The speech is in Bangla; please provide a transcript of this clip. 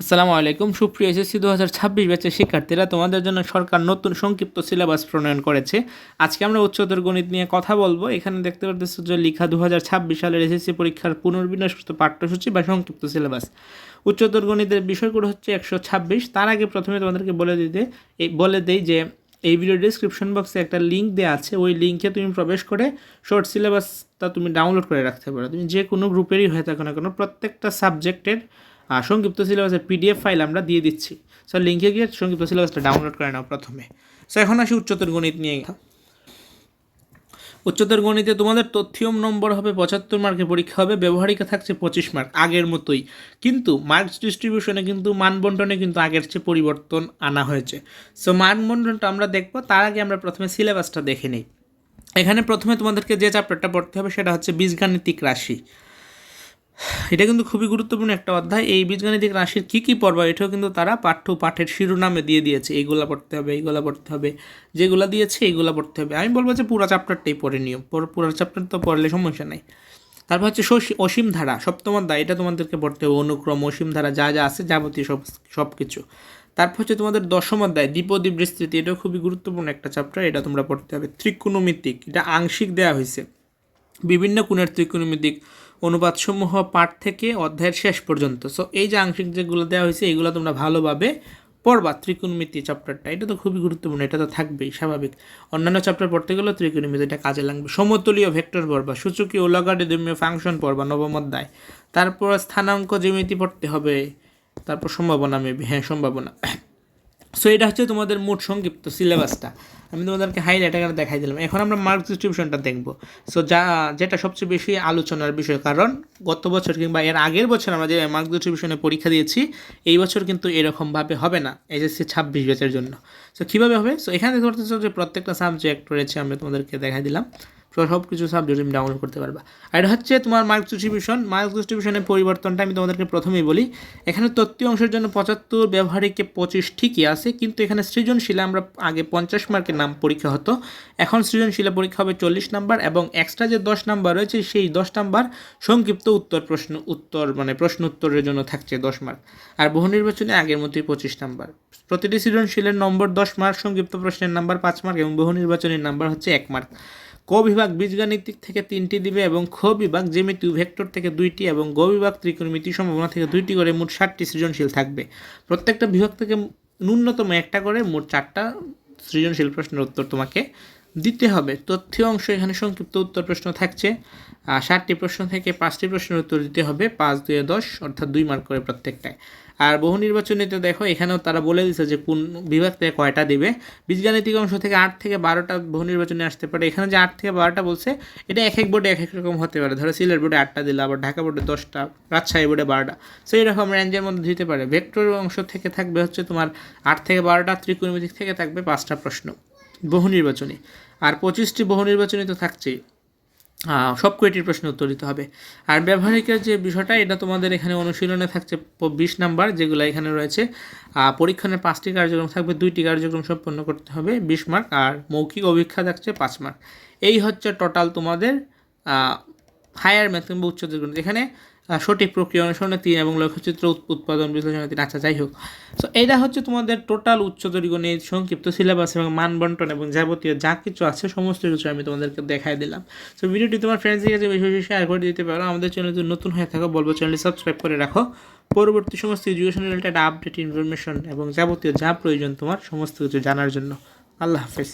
আসসালামু আলাইকুম। সুপ্রিয় এসএসসি দু হাজার ছাব্বিশ ব্যাচের শিক্ষার্থীরা, তোমাদের জন্য সরকার নতুন সংক্ষিপ্ত সিলেবাস প্রণয়ন করেছে। আজকে আমরা উচ্চতর গণিত নিয়ে কথা বলব। এখানে দেখতে পাচ্ছি যে লিখা দু হাজার ছাব্বিশ সালের এসএসসি পরীক্ষার পুনর্বিন্যাসিত পাঠ্যসূচি বা সংক্ষিপ্ত সিলেবাস। উচ্চতর গণিতের বিষয়গুলো হচ্ছে একশো ছাব্বিশ। তার আগে প্রথমে তোমাদেরকে বলে দিতে বলে দেই যে, এই ভিডিও ডিসক্রিপশন বক্সে একটা লিঙ্ক দেওয়া আছে। ওই লিঙ্কে তুমি প্রবেশ করে শর্ট সিলেবাসটা তুমি ডাউনলোড করে রাখতে পারো। তুমি যে কোনো গ্রুপেরই হয়ে থাকো না কোনো, প্রত্যেকটা সাবজেক্টের আর সংক্ষিপ্ত সিলেবাসের পিডিএফ ফাইল আমরা দিয়ে দিচ্ছি। সো লিঙ্কে গিয়ে সংক্ষিপ্ত সিলেবাসটা ডাউনলোড করে নাও প্রথমে। সো এখন আসি উচ্চতর গণিত নিয়ে। উচ্চতর গণিতে তোমাদের তথ্যম নম্বর হবে পঁচাত্তর মার্কের পরীক্ষা হবে, ব্যবহারিকা থাকছে পঁচিশ মার্ক আগের মতোই। কিন্তু মার্কস ডিস্ট্রিবিউশনে কিন্তু মানবন্টনে কিন্তু আগের চেয়ে পরিবর্তন আনা হয়েছে। সো মানবন্টনটা আমরা দেখব, তার আগে আমরা প্রথমে সিলেবাসটা দেখে নিই। এখানে প্রথমে তোমাদেরকে যে চ্যাপ্টারটা পড়তে হবে, সেটা হচ্ছে বীজগাণিতিক রাশি। এটা কিন্তু খুবই গুরুত্বপূর্ণ একটা অধ্যায়। এই বীজগাণিতিক রাশির কী কী পর্ব, এটাও কিন্তু তারা পাঠ্য পাঠের শিরোনামে দিয়ে দিয়েছে। এইগুলা পড়তে হবে, এইগুলা পড়তে হবে, যেগুলা দিয়েছে এইগুলা পড়তে হবে। আমি বলব যে পুরো চ্যাপ্টারটাই পড়ে নিও। পুরো চ্যাপ্টার তো পড়লে সমস্যা নাই। তারপর হচ্ছে অসীম ধারা, সপ্তম অধ্যায়, এটা তোমাদেরকে পড়তে হবে। অনুক্রম, অসীম ধারা, যা যা আছে, যাবতীয় সব সব কিছু তারপর হচ্ছে তোমাদের দশম অধ্যায়, দ্বিপদী বিস্তৃতি, এটাও খুবই গুরুত্বপূর্ণ একটা চ্যাপ্টার এটা তোমরা পড়তে হবে। ত্রিকোণমিতিক, এটা আংশিক দেওয়া হয়েছে। বিভিন্ন কোণের ত্রিকোণমিতিক অনুপাতসমূহ পাঠ থেকে অধ্যায়ের শেষ পর্যন্ত। সো এই যে আংশিক যেগুলো দেওয়া হয়েছে, এগুলো তোমরা ভালোভাবে পড়বা ত্রিকোণমিতি চ্যাপ্টারটা এটা তো খুবই গুরুত্বপূর্ণ, এটা তো থাকবেই, স্বাভাবিক। অন্যান্য চ্যাপ্টার পড়তে গেলেও ত্রিকোণমিতি এটা কাজে লাগবে। সমতলীয় ভেক্টর পড়বা, সূচকীয় ওলাগাডিদমীয় ফাংশন পড়বা, নবম অধ্যায়। তারপর স্থানাঙ্ক জ্যামিতি পড়তে হবে, তারপর সম্ভাবনা মেবি হ্যাঁ সম্ভাবনা। সো এটা হচ্ছে তোমাদের মোট সংক্ষিপ্ত সিলেবাসটা আমি তোমাদেরকে হাইলাইট আকারে দেখাই দিলাম। এখন আমরা মার্ক ডিস্ট্রিবিউশনটা দেখব। সো যা, যেটা সবচেয়ে বেশি আলোচনার বিষয়, কারণ গত বছর কিংবা এর আগের বছর আমরা যে মার্ক ডিস্ট্রিবিউশনে পরীক্ষা দিয়েছি, এই বছর কিন্তু এরকমভাবে হবে না, এসএসসি ছাব্বিশ ব্যাচের জন্য। সো কীভাবে হবে? সো এখানে দেখতে পাচ্ছ যে প্রত্যেকটা সাবজেক্ট রয়েছে আমরা তোমাদেরকে দেখাই দিলাম। তো সব কিছু সাবজেক্ট তুমি ডাউনলোড করতে পারবা। আর এটা হচ্ছে তোমার মার্ক ডিস্ট্রিবিউশন মার্ক ডিস্ট্রিবিউশনের পরিবর্তনটা আমি তোমাদেরকে প্রথমেই বলি। এখানে তথ্য অংশের জন্য পঁচাত্তর, ব্যবহারিকে পঁচিশ ঠিকই আছে, কিন্তু এখানে সৃজনশীলে আমরা আগে পঞ্চাশ মার্কের নাম পরীক্ষা হতো। এখন সৃজনশীলে পরীক্ষা হবে চল্লিশ নাম্বার এবং এক্সট্রা যে দশ নাম্বার রয়েছে, সেই দশ নাম্বার সংক্ষিপ্ত উত্তর প্রশ্ন, উত্তর মানে প্রশ্ন উত্তরের জন্য থাকছে দশ মার্ক। আর বহু নির্বাচনে আগের মতোই পঁচিশ নাম্বার। প্রতিটি সৃজনশীলের নম্বর দশ মার্ক, সংক্ষিপ্ত প্রশ্নের নাম্বার পাঁচ মার্ক এবং বহু নির্বাচনের নাম্বার হচ্ছে এক মার্ক। ক বিভাগ বীজগাণিতিক থেকে তিনটি দিবে এবং খ বিভাগ জ্যামিতি ভেক্টর থেকে দুইটি এবং গ বিভাগ ত্রিকোণমিতি সম্ভাবনা থেকে দুইটি করে মোট ষাটটি সৃজনশীল থাকবে। প্রত্যেকটা বিভাগ থেকে ন্যূনতম একটা করে মোট চারটা সৃজনশীল প্রশ্নের উত্তর তোমাকে দিতে হবে। তথ্য অংশ এখানে সংক্ষিপ্ত উত্তর প্রশ্ন থাকছে। ষাটটি প্রশ্ন থেকে পাঁচটি প্রশ্নের উত্তর দিতে হবে, পাঁচ দুয়ে দশ, অর্থাৎ দুই মার্ক করে প্রত্যেকটায়। আর বহু নির্বাচনীতে দেখো, এখানেও তারা বলে দিচ্ছে যে কোন বিভাগ থেকে কয়টা দিবে। বীজগাণিতিক অংশ থেকে আট থেকে বারোটা বহু নির্বাচনে আসতে পারে। এখানে যে আট থেকে বারোটা বলছে, এটা এক এক বোর্ডে এক এক রকম হতে পারে। ধরো সিলেট বোর্ডে আটটা দিলে, আবার ঢাকা বোর্ডে দশটা, রাজশাহী বোর্ডে বারোটা। সো এরকম রেঞ্জের মধ্যে দিতে পারে। ভেক্টর অংশ থেকে থাকবে হচ্ছে তোমার আট থেকে বারোটা, ত্রিকোণমিতিক থেকে থাকবে পাঁচটা প্রশ্ন। বহু নির্বাচনী। আর পঁচিশটি বহু নির্বাচনী তো থাকছেই। সব কয়টির প্রশ্ন উত্তর দিতে হবে। আর ব্যবহারিকের যে বিষয়টা এটা তোমাদের এখানে অনুশীলনে থাকছে বিশ নাম্বার যেগুলো এখানে রয়েছে। আহ, পরীক্ষণের পাঁচটি কার্যক্রম থাকবে দুইটি কার্যক্রম সম্পন্ন করতে হবে বিশ মার্ক আর মৌখিক অভিক্ষা থাকছে পাঁচ মার্ক। এই হচ্ছে টোটাল তোমাদের হায়ার ম্যাথ কিংবা উচ্চতর গণিত। এখানে সঠিক প্রক্রিয়া অনুসরণে তিন এবং লক্ষ্যচিত্র উৎ- উৎপাদন বিশ্লেষণে তিন আচ্ছা যাই হোক। সো এটা হচ্ছে তোমাদের টোটাল উচ্চতর গণিত সংক্ষিপ্ত সিলেবাস এবং মানবন্টন এবং যাবতীয় যা কিছু আছে, সমস্ত কিছু আমি তোমাদেরকে দেখাই দিলাম। সো ভিডিওটি তোমার ফ্রেন্ডসদের কাছে বেশি বেশি শেয়ার করে দিতে পারো। আমাদের চ্যানেল যদি নতুন হয়ে থাকো, বলব চ্যানেলটি সাবস্ক্রাইব করে রাখো। পরবর্তী সমস্ত এডুকেশন রিলেটেড আপডেট ইনফরমেশন এবং যাবতীয় যা প্রয়োজন তোমার, সমস্ত কিছু জানার জন্য। আল্লাহ হাফেজ।